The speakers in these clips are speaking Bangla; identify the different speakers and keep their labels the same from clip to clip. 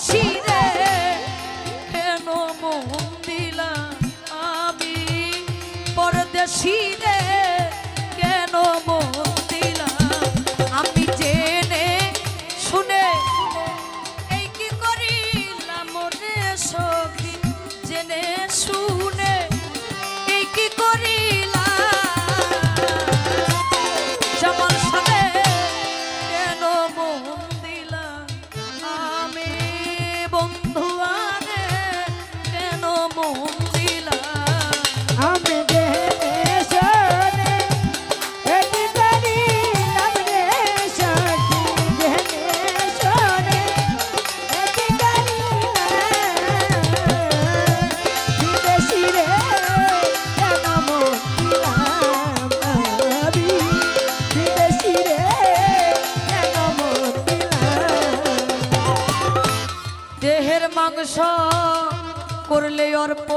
Speaker 1: বাসি রে। কেন মোহন দিলাম আমি? পরদেশী মাছের মাংস করলে অর্প।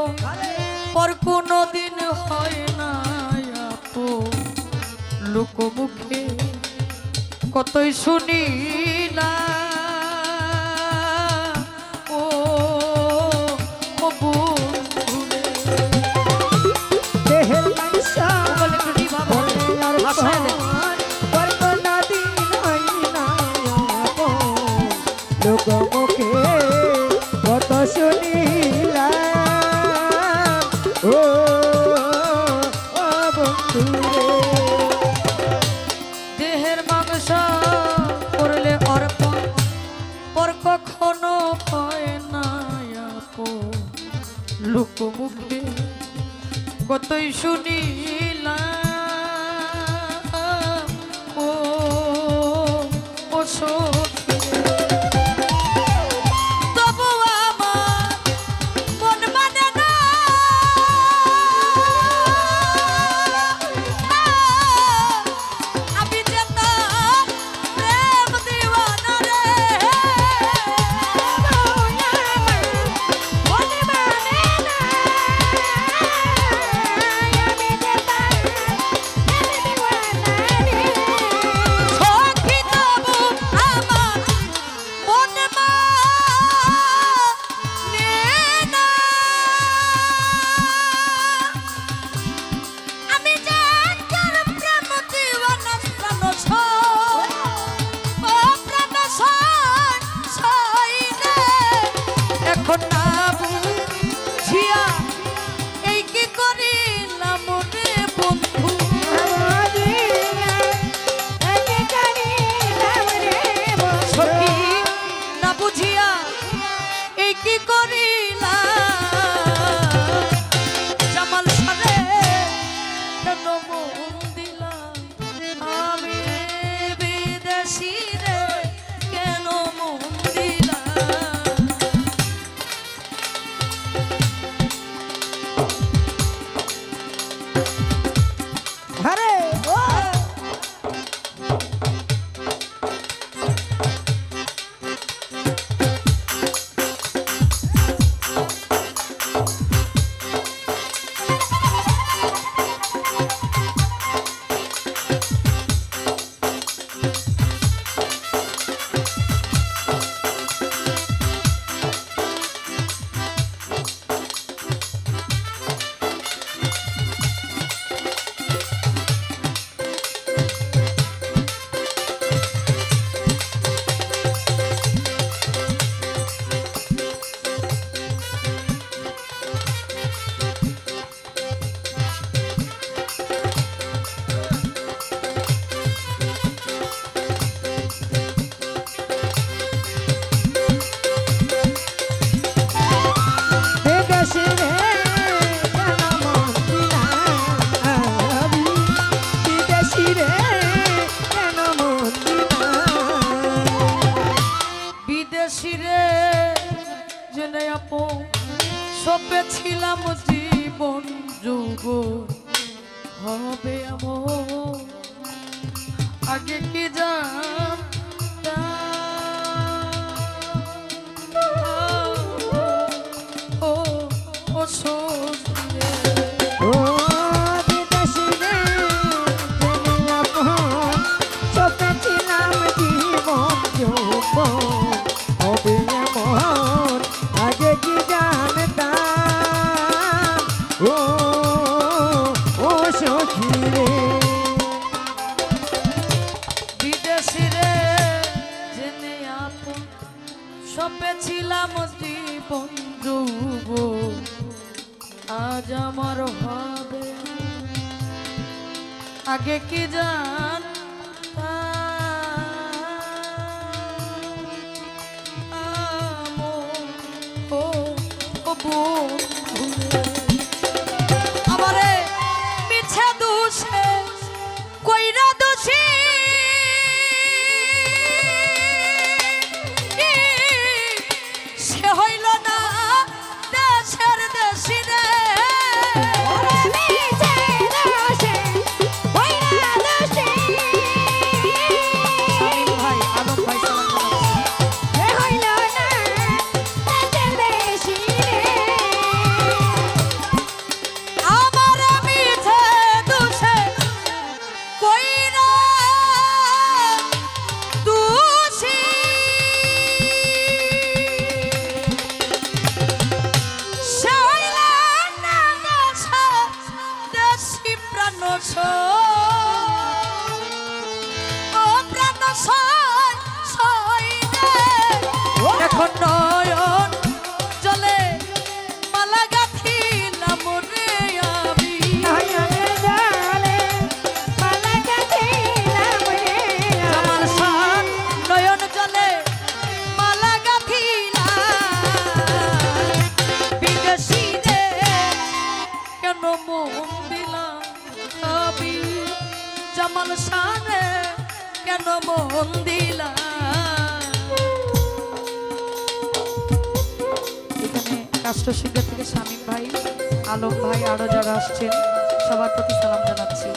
Speaker 1: পর কোনো দিন হয় না লোকমুখে কতই শুনি না। জীবন যোগ হবে আমার আগে কি জান ও ও আমারে প্রাণ ও প্রাণ চলে মালা গাথিলাম রে আমি।
Speaker 2: জলে
Speaker 1: আমার সান নয়ন চলে মালা গাথিলাম। বিদেশি রে জামাল কেন মন দিলাম এখানে রাষ্ট্রসিংহ থেকে শামীম ভাই, আলম ভাই আরও যারা আসছেন, সবার প্রতি সালাম জানাচ্ছি।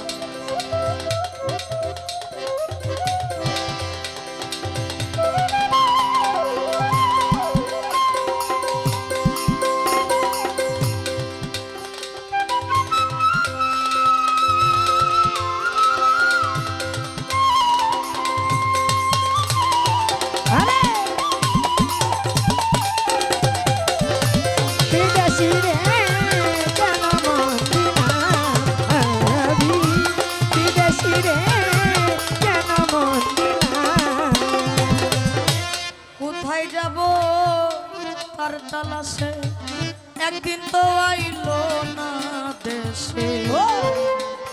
Speaker 1: কোথায় যাব তার তালাশে একদিন তো আইলো না দেশে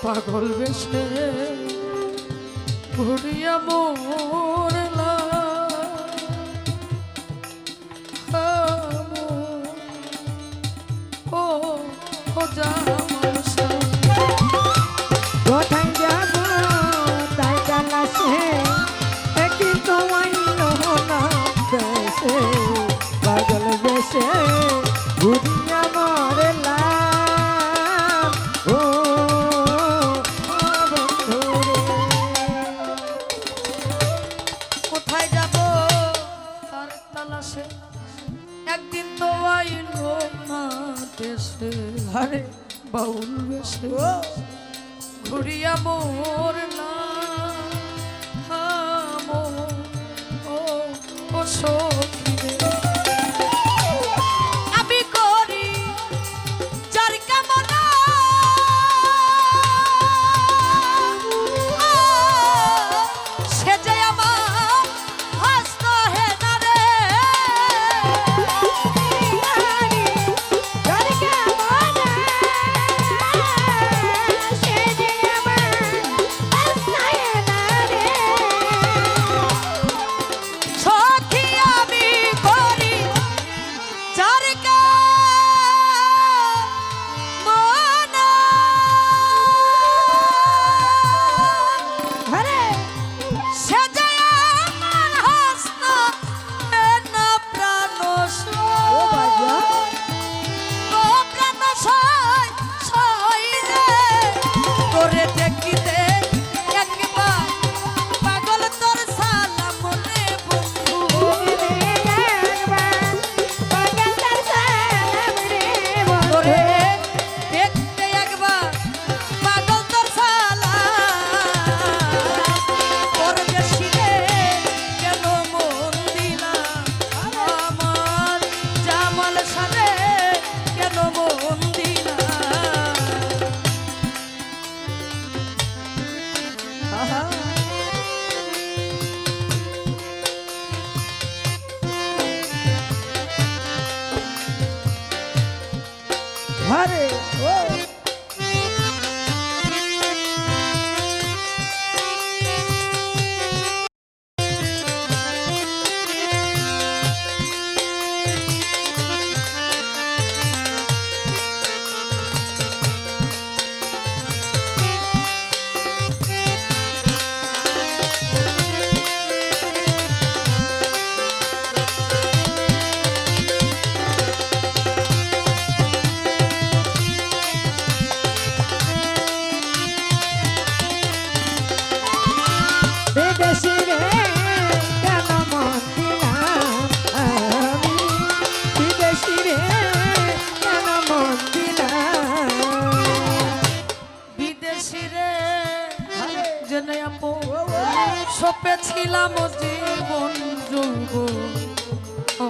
Speaker 1: পাগল বেশে ঘুরিয়া মোরলা ও ও জামাল
Speaker 2: ঘুরিয়া
Speaker 1: মোর না। হামো ও ও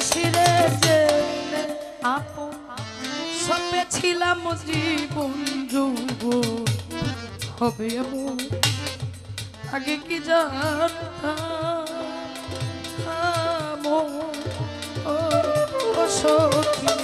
Speaker 1: ফিরে ফিরে যে
Speaker 2: আপন
Speaker 1: সবে ছিলাম জীবন যুব হবে এমন আগে কি জানতাম? ও, সখী।